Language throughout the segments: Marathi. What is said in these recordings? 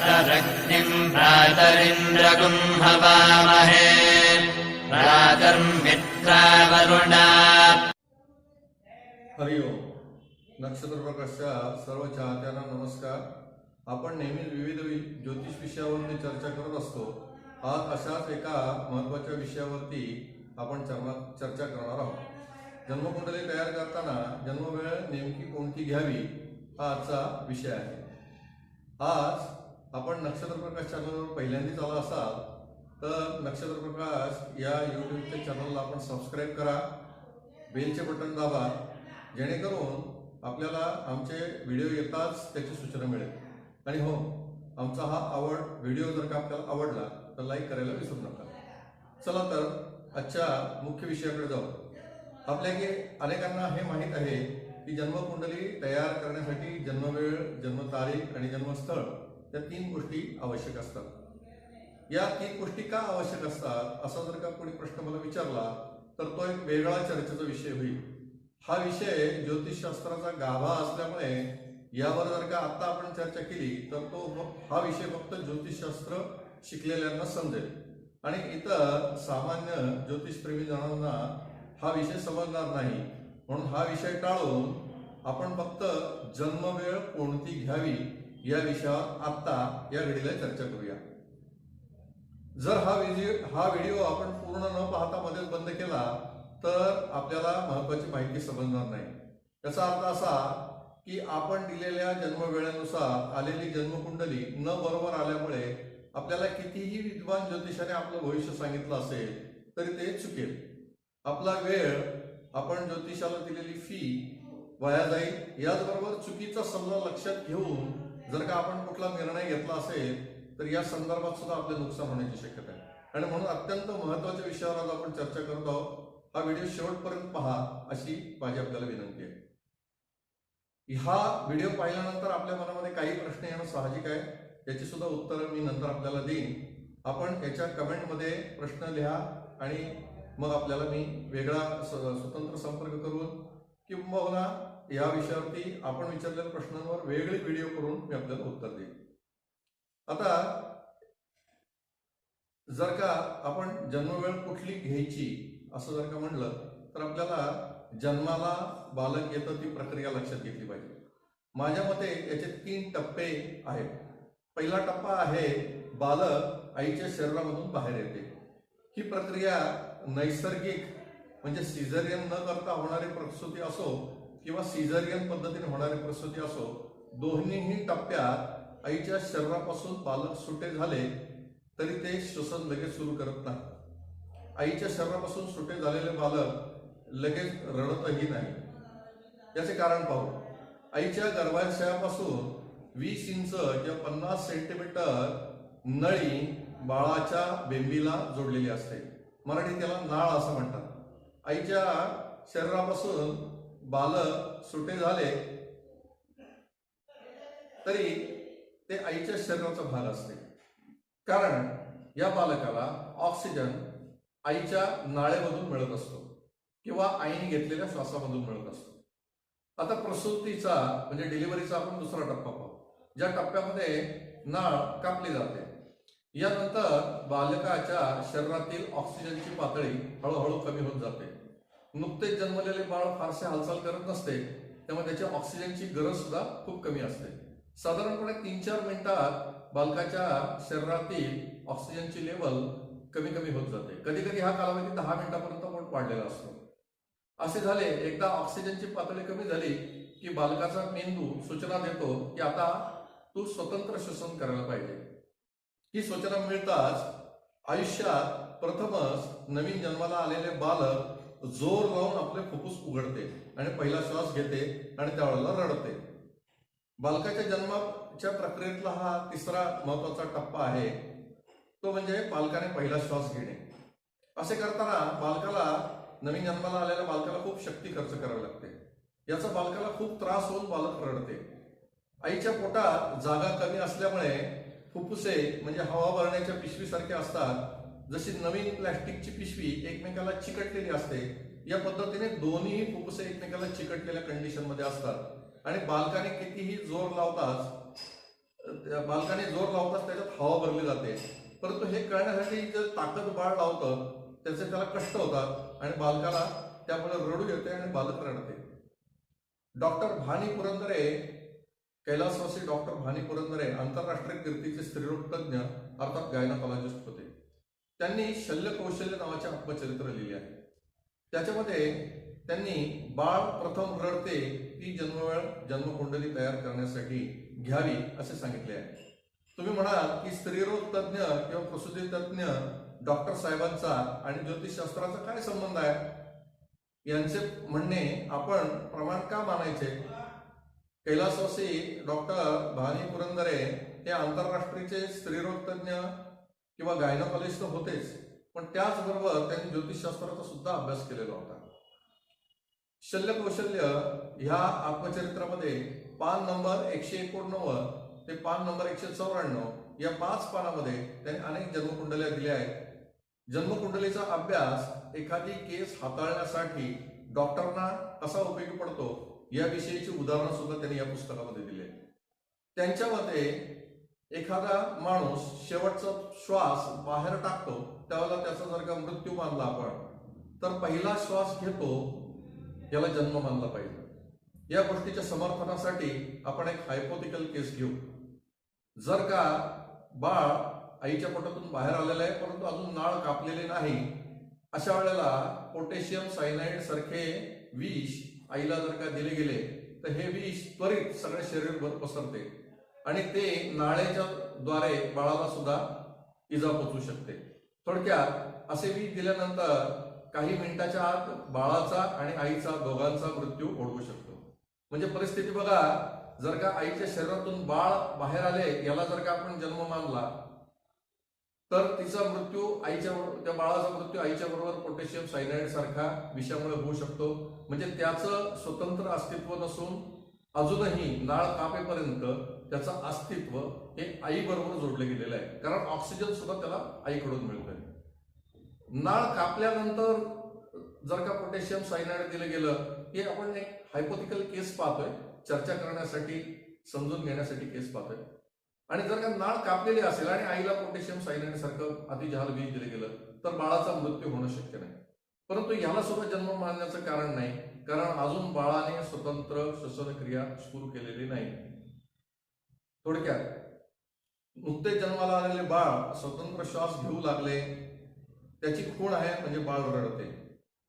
प्रातरग्निम् प्रातरिन्द्रगुम् हवामहे प्रातर्मित्रावरुणा हरिओम नक्षत्र प्रकाशच्या सर्व चाहत्यांना नमस्कार। आपण नेहमी विविध ज्योतिष विषयावरती चर्चा करत असतो. आज अशाच एका महत्त्वाच्या विषयावरती आपण चर्चा करणार आहोत. जन्मकुंडली तयार करताना जन्मवेळ नेमकी कोणती घ्यावी हा आजचा विषय आहे. आज आपण नक्षत्र प्रकाश चॅनलवर पहिल्यांदाच आला असाल तर नक्षत्र प्रकाश या युट्यूबच्या चॅनलला आपण सबस्क्राईब करा. बेलचे बटन दाबा जेणेकरून आपल्याला आमचे व्हिडिओ येताच त्याची सूचना मिळेल. आणि हो आमचा हा आवड व्हिडिओ जर का आपल्याला आवडला तर लाईक करायला विसरू नका. चला तर आजच्या मुख्य विषयाकडे जाऊ. आपल्या अनेकांना हे माहीत आहे की जन्मकुंडली तयार करण्यासाठी जन्मवेळ जन्मतारीख आणि जन्मस्थळ त्या तीन गोष्टी आवश्यक असतात. या तीन गोष्टी का आवश्यक असतात? असा जर का कोणी प्रश्न मला विचारला तर तो एक वेगळा चर्चेचा विषय होईल. हा विषय ज्योतिषशास्त्राचा गाभा असल्यामुळे यावर जर का आता आपण चर्चा केली तर तो हा विषय फक्त ज्योतिषशास्त्र शिकलेल्यांना समजेल. आणि इतर सामान्य ज्योतिषप्रेमी जणांना हा विषय समजणार नाही. म्हणून हा विषय टाळून आपण फक्त जन्मवेळ कोणती घ्यावी या विषयावर आत्ता या घडीला चर्चा करूया. जर हा व्हिडिओ हा व्हिडिओ आपण पूर्ण न पाहता मध्येच बंद केला तर आपल्याला महत्वाची माहिती समजणार नाही. याचा अर्थ असा की आपण दिलेल्या जन्मवेळेनुसार आलेली जन्मकुंडली न बरोबर आल्यामुळे आपल्याला कितीही विद्वान ज्योतिषाने आपलं भविष्य सांगितलं असेल तरी ते चुकेल. आपला वेळ आपण ज्योतिषाला दिलेली फी वाया जाईल. याचबरोबर चुकीचा सल्ला लक्षात घेऊन जर का आपण कुठला निर्णय घेतला असेल तर या संदर्भात सुद्धा आपले नुकसान होण्याची शक्यता आहे. आणि म्हणून अत्यंत महत्त्वाच्या विषयावर आज आपण चर्चा करत आहोत. हा व्हिडिओ शेवटपर्यंत पहा अशी माझी आपल्याला विनंती आहे. हा व्हिडिओ पाहिल्यानंतर आपल्या मनामध्ये काही प्रश्न येणं साहजिक आहे. याची सुद्धा उत्तरं मी नंतर आपल्याला देईन. आपण याच्या कमेंटमध्ये प्रश्न लिहा आणि मग आपल्याला मी वेगळा स्वतंत्र संपर्क करून किंबहुना या विषयावरती आपण विचारलेल्या प्रश्नांवर वेगळी व्हिडिओ करून मी आपल्याला उत्तर देईन. आता जर का आपण जन्मवेळ कुठली घ्यायची असं जर का म्हणलं तर आपल्याला जन्माला बालक येतं ती प्रक्रिया लक्षात घेतली पाहिजे. माझ्या मते याचे तीन टप्पे आहेत. पहिला टप्पा आहे बालक आईच्या शरीरामधून बाहेर येते. ही प्रक्रिया नैसर्गिक म्हणजे सिझरियन न करता होणारी प्रसूती असो किंवा सिझरियन पद्धतीने होणारी प्रसूती असो दोन्हीही टप्प्यात आईच्या शरीरापासून बालक सुटे झाले तरी ते श्वसन लगेच सुरू करत नाही. आईच्या शरीरापासून सुटे झालेले बालक लगेच रडतही नाही. याचे कारण पाहू. आईच्या गर्भाशयापासून वीस इंच किंवा पन्नास सेंटीमीटर नळी बाळाच्या बेंबीला जोडलेली असते. मराठी त्याला नाळ असं म्हणतात. आईच्या शरीरापासून बालक सुटे झाले तरी ते आईच्या शरीराचा भाग असते. कारण या बालकाला ऑक्सिजन आईच्या नाळेमधून मिळत असतो किंवा आईने घेतलेल्या श्वासामधून मिळत असतो. आता प्रसूतीचा म्हणजे डिलिव्हरीचा आपण दुसरा टप्पा पाहू. ज्या टप्प्यामध्ये नाळ कापली जाते यानंतर बालकाच्या शरीरातील ऑक्सिजनची पातळी हळूहळू कमी होत जाते. नुकतेच जन्मलेले बाळ फारसे हालचाल करत नसते त्यामुळे त्याची ऑक्सिजनची गरज सुद्धा खूप कमी असते. साधारणपणे तीन चार मिनिटात बालकाच्या शरीरातील ऑक्सिजनची लेवल कमी कमी होत जाते. कधी कधी हा कालावधी दहा मिनिटापर्यंत पण वाढलेला असतो. असे झाले एकदा ऑक्सिजनची पातळी कमी झाली की बालकाचा मेंदू सूचना देतो की आता तू स्वतंत्र श्वसन करायला पाहिजे. ही सूचना मिळताच आयुष्यात प्रथमच नवीन जन्माला आलेले बालक जोर लावून आपले फुफ्फुस उघडते आणि पहिला श्वास घेते आणि त्यावेळेला रडते. बालकाच्या जन्माच्या प्रक्रियेतला हा तिसरा महत्त्वाचा टप्पा आहे. तो म्हणजे बालकाने पहिला श्वास घेणे. असे करताना बालकाला नवीन जन्माला आलेल्या बालकाला खूप शक्ती खर्च करावी लागते. याचा बालकाला खूप त्रास होऊन बालक रडते. आईच्या पोटात जागा कमी असल्यामुळे फुफ्फुसे म्हणजे हवा भरण्याच्या पिशवीसारखे असतात जशी नवीन प्लॅस्टिकची पिशवी एकमेकाला चिकटलेली असते या पद्धतीने दोन्ही फुप्फुसे एकमेकाला चिकटलेल्या कंडिशनमध्ये असतात. आणि बालकाने कितीही जोर लावताच बालकाने जोर लावताच त्याच्यात हवा भरली जाते. परंतु हे कळण्यासाठी जर ताकद बाळ लावतं त्याचे त्याला कष्ट होतात आणि बालकाला त्यामुळे रडू येते आणि बालक रडते. डॉक्टर भानी पुरंदरे कैलासवासी डॉक्टर भानी पुरंदरे आंतरराष्ट्रीय कीर्तीचे स्त्रीरोग तज्ज्ञ अर्थात गायनाकॉलॉजिस्ट होते. त्यांनी शल्य कौशल्य नावाचे आत्मचरित्र लिहिले आहे. त्याच्यामध्ये त्यांनी बाळ प्रथम रडते ती जन्मवेळ जन्मकुंडली तयार करण्यासाठी घ्यावी असे सांगितले आहे. तुम्ही म्हणाल की स्त्रीरोग तज्ज्ञ किंवा प्रसूती तज्ज्ञ डॉक्टर साहेबांचा आणि ज्योतिषशास्त्राचा काय संबंध आहे? यांचे म्हणणे आपण प्रमाण का मानायचे? कैलासवासी डॉक्टर भानी पुरंदरे हे आंतरराष्ट्रीयचे स्त्रीरोग तज्ज्ञ किंवा गायनोकॉलिस्ट होतेच पण त्याचबरोबर त्यांनी ज्योतिषशास्त्राचा सुद्धा अभ्यास केलेला होता. शल्य कौशल्य ह्या आत्मचरित्रामध्ये पान नंबर एकशे एकोणनव्वद ते पान नंबर एकशे चौऱ्याण्णव या पाच पानामध्ये त्यांनी अनेक जन्मकुंडल्या दिल्या आहेत. जन्मकुंडलीचा अभ्यास एखादी केस हाताळण्यासाठी डॉक्टरना कसा उपयोगी पडतो याविषयीची उदाहरणं सुद्धा त्यांनी या पुस्तकामध्ये दिली आहेत. त्यांच्या मते एखादा माणूस शेवटचा श्वास बाहेर टाकतो त्यावेळेला त्याचा जर का मृत्यू मानला आपण. तर पहिला श्वास घेतो याला जन्म मानला पाहिजे. या गोष्टीच्या समर्थनासाठी आपण एक हायपोथिकल केस घेऊ. जर का बाळ आईच्या पोटातून बाहेर आलेलं आहे परंतु अजून नाळ कापलेले नाही अशा वेळेला पोटॅशियम सायनाईड सारखे विष आईला जर का दिले गेले तर हे विष त्वरित सगळ्या शरीरभर पसरते. आणि ते नाळेच्या द्वारे बाळाला सुद्धा इजा पोचू शकते. थोडक्यात असे वीज दिल्यानंतर काही मिनिटाच्या आत बाळाचा आणि आईचा दोघांचा मृत्यू ओढवू शकतो. म्हणजे परिस्थिती बघा जर का आईच्या शरीरातून बाळ बाहेर आले याला जर का आपण जन्म मानला तर तिचा मृत्यू आईच्या त्या बाळाचा मृत्यू आईच्या बरोबर पोटॅशियम सायनाईड सारखा विषामुळे होऊ शकतो. म्हणजे त्याचं स्वतंत्र अस्तित्व नसून अजूनही नाळ कापेपर्यंत त्याचं अस्तित्व हे आई बरोबर जोडले गेलेलं आहे. कारण ऑक्सिजन सुद्धा त्याला आईकडून मिळतोय. नाळ कापल्यानंतर जर का पोटॅशियम सायनाइड दिलं गेलं हे आपण एक हायपोथिकल केस पाहतोय. चर्चा करण्यासाठी समजून घेण्यासाठी केस पाहतोय. आणि जर का नाळ कापलेली असेल आणि आईला पोटॅशियम सायनाईड सारखं अतिजहाल बीज दिलं गेलं तर बाळाचा मृत्यू होणं शक्य नाही. परंतु याला सुद्धा जन्म मानण्याचं कारण नाही कारण अजून बाळाने स्वतंत्र श्वसनक्रिया सुरू केलेली नाही. थोडक्यात नुकते जन्माला आलेले बाळ स्वतंत्र श्वास घेऊ लागले त्याची खूण आहे म्हणजे बाळ रडते.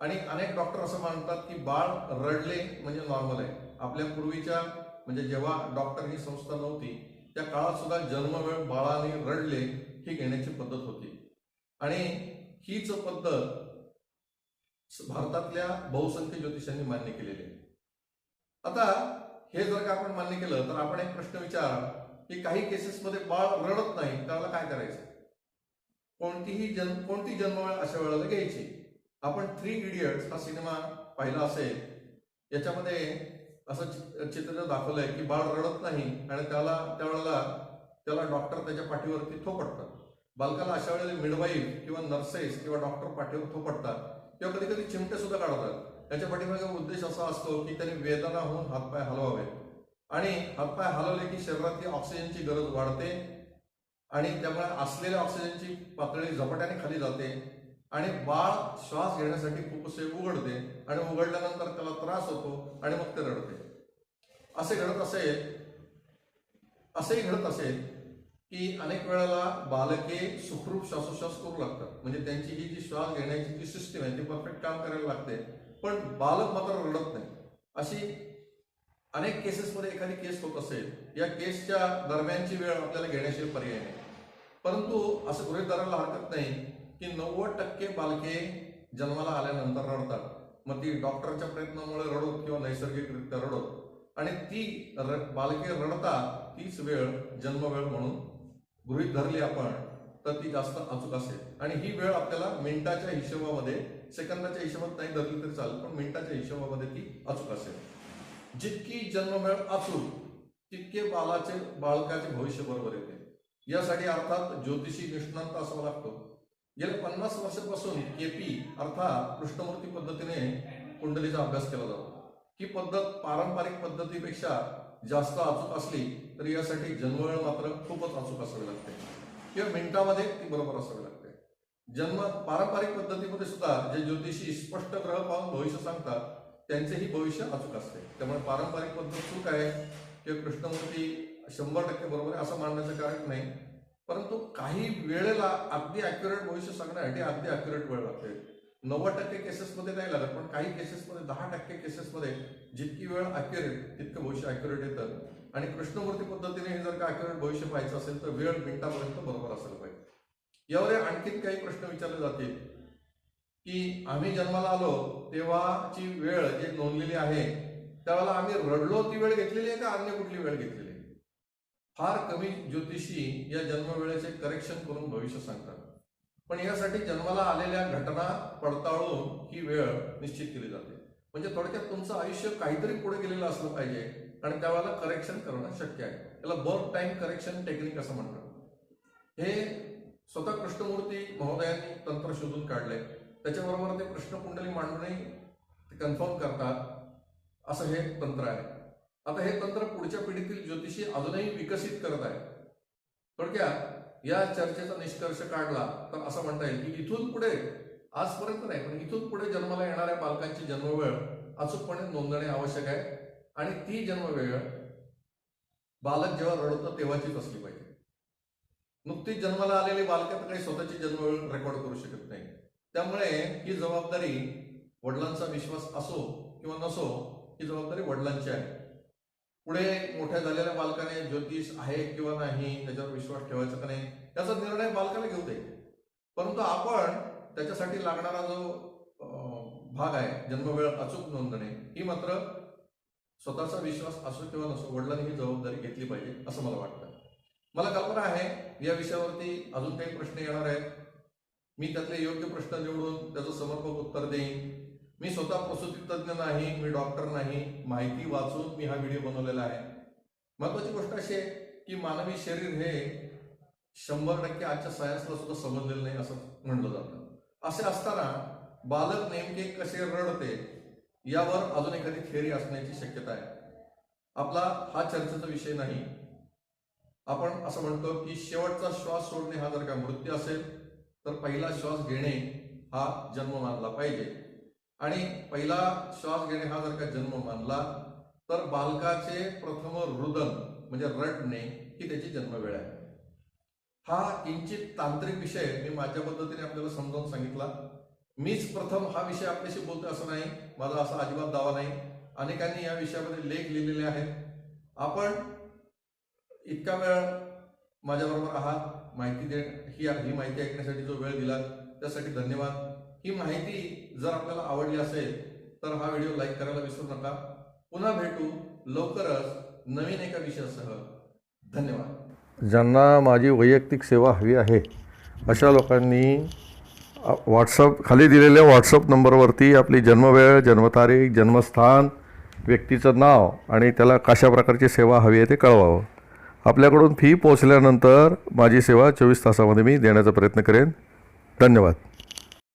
आणि अनेक डॉक्टर असं मानतात की बाळ रडले म्हणजे नॉर्मल आहे. आपल्या पूर्वीच्या म्हणजे जेव्हा डॉक्टर ही संस्था नव्हती त्या काळात सुद्धा जन्मवेळ बाळाने रडले ही घेण्याची पद्धत होती. आणि हीच पद्धत भारतातल्या बहुसंख्य ज्योतिषांनी मान्य केलेली आहे. आता हे जर का आपण मान्य केलं तर आपण एक प्रश्न विचार की काही केसेसमध्ये बाळ रडत नाही त्याला काय करायचं? कोणतीही जन्म कोणती जन्मवेळ अशा वेळेला घ्यायची? आपण थ्री इडियट्स हा सिनेमा पाहिला असेल याच्यामध्ये असं चित्र दाखवलंय की बाळ रडत नाही आणि त्याला त्यावेळेला त्याला डॉक्टर त्याच्या पाठीवरती थोपटतात बालकाला अशा वेळेला मिडवाईफ किंवा नर्सेस किंवा डॉक्टर पाठीवर थोपटतात. किंवा कधी कधी चिमटे सुद्धा काढतात. त्याच्या पाठीमागे उद्देश असा असतो की त्याने वेदना होऊन हातपाय हलवावे. आणि हातपाय हलवले की शरीरातली ऑक्सिजनची गरज वाढते आणि त्यामुळे असलेल्या ऑक्सिजनची पातळी झपाट्याने खाली जाते आणि बाळ श्वास घेण्यासाठी फुप्फुसे उघडते आणि उघडल्यानंतर त्याला त्रास होतो आणि मग ते रडते. असे घडत असेल असेही घडत असेल की अनेक वेळेला बालके सुखरूप श्वासोश्वास करू लागतात. म्हणजे त्यांची ही जी श्वास घेण्याची जी सिस्टीम आहे ती परफेक्ट काम करायला लागते. पण बालक मात्र रडत नाही. अशी अनेक केसेसमध्ये एखादी केस होत असेल या केसच्या दरम्यानची वेळ आपल्याला घेण्याशिवाय पर्याय नाही. परंतु असं गृहित धरायला हरकत नाही की नव्वद टक्के बालके जन्माला आल्यानंतर रडतात. मग ती डॉक्टरच्या प्रयत्नामुळे रडोत किंवा नैसर्गिकरित्या रडोत. आणि ती र- बालके रडतात तीच वेळ जन्मवेळ म्हणून गृहीत धरली आपण तर ती जास्त अचूक असेल. आणि ही वेळ आपल्याला मिनिटाच्या हिशोबामध्ये सेकंदाच्या हिशोबात नाही धरली तरी चालेल पण मिनिटाच्या हिशोबामध्ये ती अचूक असेल. जितकी जन्मवेळ अचूक तितके बालाचे बालकाचे भविष्य बरोबर येते. यासाठी अर्थात ज्योतिषी निष्णांत असावा लागतो गेल्या पन्नास वर्षापासून केपी अर्थात कृष्णमूर्ती पद्धतीने कुंडलीचा अभ्यास केला जातो. ही पद्धत पारंपरिक पद्धतीपेक्षा जास्त अचूक असली तर यासाठी जन्मवेळ मात्र खूपच अचूक असावी लागते. किंवा मिनिटामध्ये ती बरोबर असावी लागते. जन्म पारंपरिक पद्धतीमध्ये सुद्धा जे ज्योतिषी स्पष्ट ग्रह पाहून भविष्य सांगतात त्यांचेही भविष्य अचूक असते. त्यामुळे पारंपरिक पद्धत चूक आहे किंवा कृष्णमूर्ती शंभर टक्के बरोबर आहे असं मानण्याचं कारण नाही. परंतु काही वेळेला अगदी अॅक्युरेट भविष्य सांगण्यासाठी अगदी अॅक्युरेट वेळ लागते. नव्वद टक्के केसेसमध्ये नाही लागत पण काही केसेसमध्ये दहा टक्के केसेसमध्ये जितकी वेळ अॅक्युरेट तितकं भविष्य अॅक्युरेट येतं. आणि कृष्णमूर्ती पद्धतीने हे जर का अॅक्युरेट भविष्य पाहायचं असेल तर वेळ मिनिटापर्यंत बरोबर असायला पाहिजे. यावर आणखीन काही प्रश्न विचारले जातील की आम्ही जन्माला आलो तेव्हाची वेळ जी नोंदलेली आहे त्यावेळेला आम्ही रडलो ती वेळ घेतलेली आहे का अन्य कुठली वेळ घेतलेली आहे? फार कमी ज्योतिषी या जन्मवेळेचे करेक्शन करून भविष्य सांगतात. पण यासाठी जन्माला आलेल्या घटना पडताळून ही वेळ निश्चित केली जाते. म्हणजे थोडक्यात तुमचं आयुष्य काहीतरी पुढे गेलेलं असलं पाहिजे. आणि त्यावेळेला करेक्शन करणं शक्य आहे. त्याला बर्थ टाइम करेक्शन टेक्निक असं म्हणतात. हे स्वतः कृष्णमूर्ती महोदयांनी तंत्र शोधून काढले त्याच्याबरोबर ते कृष्णकुंडली मांडूनही ते कन्फर्म करतात. असं हे तंत्र आहे. आता हे तंत्र पुढच्या पिढीतील ज्योतिषी अजूनही विकसित करत आहे. थोडक्यात या चर्चेचा निष्कर्ष काढला तर असं म्हणता येईल की इथून पुढे आजपर्यंत नाही पण इथून पुढे जन्माला येणाऱ्या बालकांची जन्मवेळ अचूकपणे नोंदणे आवश्यक आहे. आणि ती जन्मवेळ बालक जेव्हा रडवतं तेव्हाचीच असली पाहिजे. नुकतीच जन्माला आलेली बालकं काही स्वतःची जन्मवेळ रेकॉर्ड करू शकत नाही. त्यामुळे ही जबाबदारी वडिलांचा विश्वास असो किंवा नसो ही जबाबदारी वडिलांची आहे. पुढे मोठ्या झालेल्या बालकाने ज्योतिष आहे किंवा नाही त्याच्यावर विश्वास ठेवायचा का नाही याचा निर्णय बालकाला घेऊ दे. परंतु आपण त्याच्यासाठी लागणारा जो भाग आहे जन्मवेळ अचूक नोंदणे ही मात्र स्वतःचा विश्वास असो किंवा नसो वडिलांनी ही जबाबदारी घेतली पाहिजे असं मला वाटतं. मला कल्पना आहे या विषयावरती अजून काही प्रश्न येणार आहेत. मी त्यातले योग्य प्रश्न निवडून त्याचं समर्पक उत्तर देईन. मी स्वतः प्रसूती तज्ज्ञ नाही मी डॉक्टर नाही माहिती वाचून मी हा व्हिडिओ बनवलेला आहे. महत्वाची गोष्ट अशी आहे की मानवी शरीर हे शंभर टक्के आजच्या सायन्सला सुद्धा समजलेलं नाही असं म्हणलं जातं. असे असताना बालक नेमके कसे रडते यावर अजून एखादी थेअरी असण्याची शक्यता आहे. आपला हा चर्चेचा विषय नाही. आपण असं म्हणतो की शेवटचा श्वास सोडणे हा जर का मृत्यू असेल तर पहिला श्वास घेणे हा जन्म मानला पाहिजे. आणि पहिला श्वास घेणे हा जर का जन्म मानला तर बालकाचे प्रथम रुदन म्हणजे रडणे ही त्याची जन्मवेळ आहे. हा किंचित तांत्रिक विषय मी माझ्या पद्धतीने आपल्याला समजावून सांगितला. मीच प्रथम हा विषय आपल्याशी बोलतो असं नाही. माझा असा अजिबात दावा नाही. अनेकांनी या विषयामध्ये लेख लिहिलेले आहेत. आपण इतका वेळ माझ्याबरोबर आहात. माहिती दे ही ही माहिती ऐकण्यासाठी जो वेळ दिला त्यासाठी धन्यवाद. ही माहिती जर आपल्याला आवडली असेल तर हा व्हिडिओ लाईक करायला विसरू नका. पुन्हा भेटू लवकरच नवीन एका विषयासह. धन्यवाद. ज्यांना माझी वैयक्तिक सेवा हवी आहे अशा लोकांनी व्हॉट्सअप खाली दिलेल्या व्हॉट्सअप नंबरवरती आपली जन्मवेळ जन्मतारीख जन्मस्थान व्यक्तीचं नाव आणि त्याला कशा प्रकारची सेवा हवी आहे ते कळवावं. आपल्याकडून फी पोचल्यानंतर माझी सेवा चोवीस तासामध्ये मी देण्याचा प्रयत्न करेन. धन्यवाद.